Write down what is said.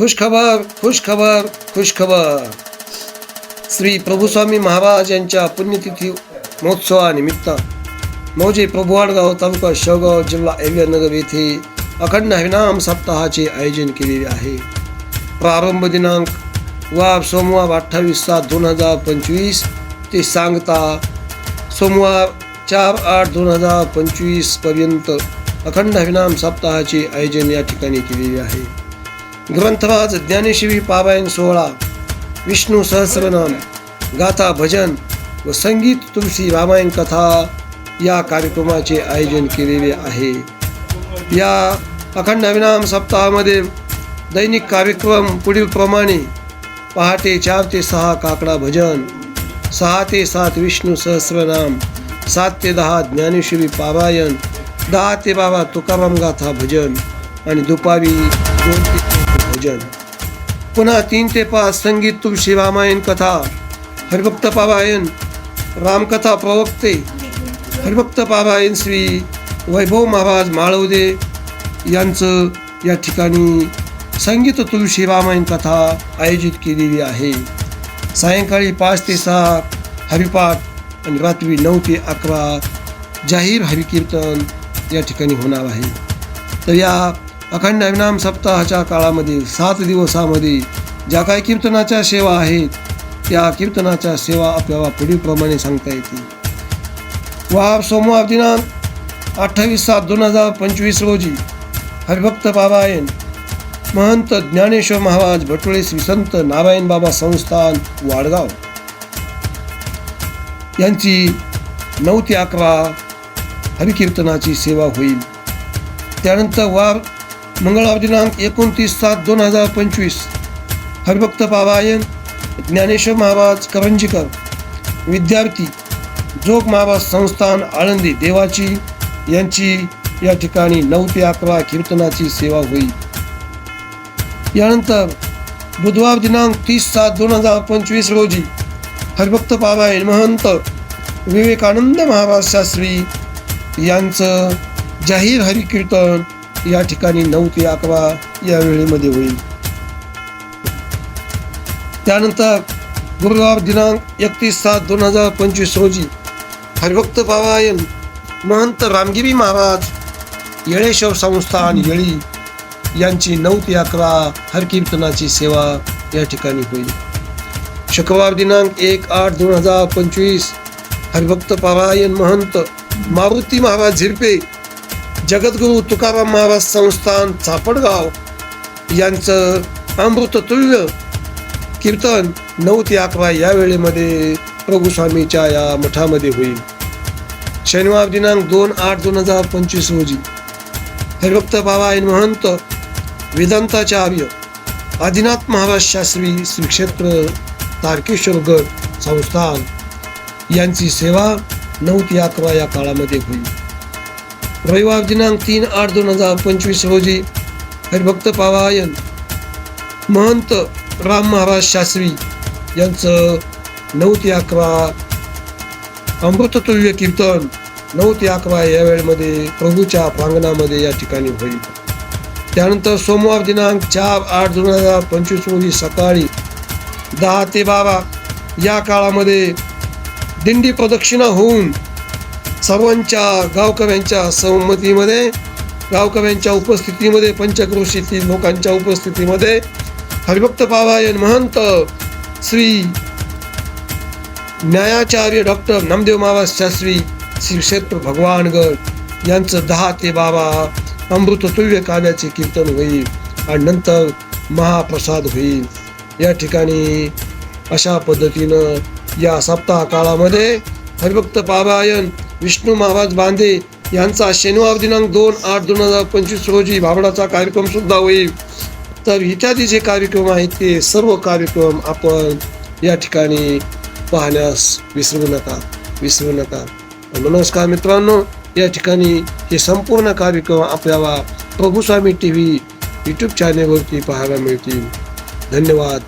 खुशखबर खुशखबर खुशखबर श्री प्रभुस्वामी महाराज यांच्या पुण्यतिथी महोत्सवानिमित्त मौजे प्रभुवाडगाव तालुका शेवगाव जिल्हा अहिल्यानगर येथे अखंड हरिनाम सप्ताहाचे आयोजन केलेले आहे. प्रारंभ दिनांक वार सोमवार अठ्ठावीस सात दोन हजार पंचवीस ते सांगता सोमवार चार आठ दोन हजार पंचवीसपर्यंत अखंड हरिनाम सप्ताहाचे आयोजन या ठिकाणी केलेले आहे. ग्रंथराज ज्ञानेशिवी पारायण सोहळा विष्णू सहस्रनाम गाथा भजन व संगीत तुलसी रामायण कथा या कार्यक्रमाचे आयोजन केलेले आहे. या अखंड विनाम सप्ताहामध्ये दैनिक कार्यक्रम पुढीलप्रमाणे पहाटे चार ते सहा काकडा भजन सहा ते सात विष्णू सहस्रनाम सात ते दहा ज्ञानेश्वरी पारायण दहा ते बारा तुकाराम गाथा भजन आणि दुपारी दोन ते भजन। पुन्हा तीन ते पाच संगीत तुळशी रामायण कथा। हरिभक्त पारायण रामकथा प्रवक्ते। हरिभक्त पारायण श्री वैभव महाराज माळवदे यांचं या ठिकाणी संगीत तुळशी रामायण कथा आयोजित केलेली आहे। सायंकाळी पाच ते सहा हरिपाठ आणि रात्री नऊ ते अकरा जाहीर हरिकीर्तन या ठिकाणी होणार आहे। तर या अखंड हरिनाम सप्ताहाच्या काळामध्ये सात दिवसामध्ये ज्या काही कीर्तनाच्या सेवा आहेत त्या कीर्तनाच्या सेवा आपल्याला पुढीलप्रमाणे सांगता येतील. वार सोमवार दिनांक अठ्ठावीस सात दोन हजार पंचवीस रोजी हरिभक्त बाबायन महंत ज्ञानेश्वर महाराज भटोळे श्री संत नारायण बाबा संस्थान वाडगाव. यांची नऊ ते अकरा हरिकीर्तनाची सेवा होईल. त्यानंतर वार मंगळवार दिनांक एकोणतीस सात दोन हजार पंचवीस. हरिभक्त पारायण ज्ञानेश्वर महाराज करंजीकर. विद्यार्थी जोग महाराज संस्थान आळंदी देवाची यांची या ठिकाणी नऊ ते अकरा कीर्तनाची सेवा होईल. यानंतर बुधवार दिनांक तीस सात दोन हजार पंचवीस रोजी हरिभक्त पारायण महंत विवेकानंद महाराज शास्त्री यांचं जाहीर हरिकीर्तन या ठिकाणी नऊ ते अकरा या वेळेमध्ये होईल. त्यानंतर गुरुवार दिनांक एकतीस सात दोन हजार पंचवीस रोजी हरिभक्त पारायण महंत रामगिरी महाराज येळेश्वर संस्थान येळी यांची नऊ ते अकरा हरकीर्तनाची सेवा या ठिकाणी होईल. शुक्रवार दिनांक एक आठ दोन हजार पंचवीस हरिभक्त पारायण महंत मारुती महाराज झिरपे जगद्गुरू तुकाराम महाराज संस्थान चापडगाव यांचं अमृततुल्य कीर्तन नऊ ते अकरा या वेळेमध्ये प्रभू स्वामीच्या या मठामध्ये होईल. शनिवार दिनांक दोन आठ दोन हजार पंचवीस रोजी हरिभक्त पारायण महंत वेदांताचार्य आदिनाथ महाराज शास्त्री श्री क्षेत्र तारकेश्वरगड संस्थान यांची सेवा नऊ ते अकरा या काळामध्ये होईल. रविवार दिनांक तीन आठ दोन हजार पंचवीस रोजी हरिभक्त पारायण महंत राम महाराज शास्त्री यांचं नऊ ते अकरा अमृततुल्य कीर्तन नऊ ते अकरा या वेळेमध्ये प्रभूच्या प्रांगणामध्ये या ठिकाणी होईल. त्यानंतर सोमवार दिनांक चार आठ दोन हजार पंचवीस रोजी सकाळी दहा ते बारा या काळामध्ये दिंडी प्रदक्षिणा होऊन सर्वांच्या गावकऱ्यांच्या संमतीमध्ये गावकऱ्यांच्या उपस्थितीमध्ये पंचक्रोशीतील लोकांच्या उपस्थितीमध्ये हरिभक्त पारायण महंत श्री न्यायाचार्य डॉक्टर नामदेव महाराज शास्त्री श्री क्षेत्र भगवानगड यांचं दहा ते बारा अमृततुल्य काव्याचे कीर्तन होईल आणि नंतर महाप्रसाद होईल. या ठिकाणी अशा पद्धतीनं या सप्ताह काळामध्ये हरिभक्त पारायण विष्णू महाराज बांधे यांचा शनिवार दिनांक दोन आठ दोन हजार पंचवीस रोजी भाबडाचा कार्यक्रम सुद्धा होईल. तर इत्यादी जे कार्यक्रम आहेत ते सर्व कार्यक्रम आपण या ठिकाणी पाहण्यास विसरू नका विसरू नका. नमस्कार मित्रांनो या ठिकाणी हे संपूर्ण कार्यक्रम आपल्याला प्रभुस्वामी टी व्ही यूट्यूब चॅनेलवरती पाहायला मिळतील. धन्यवाद.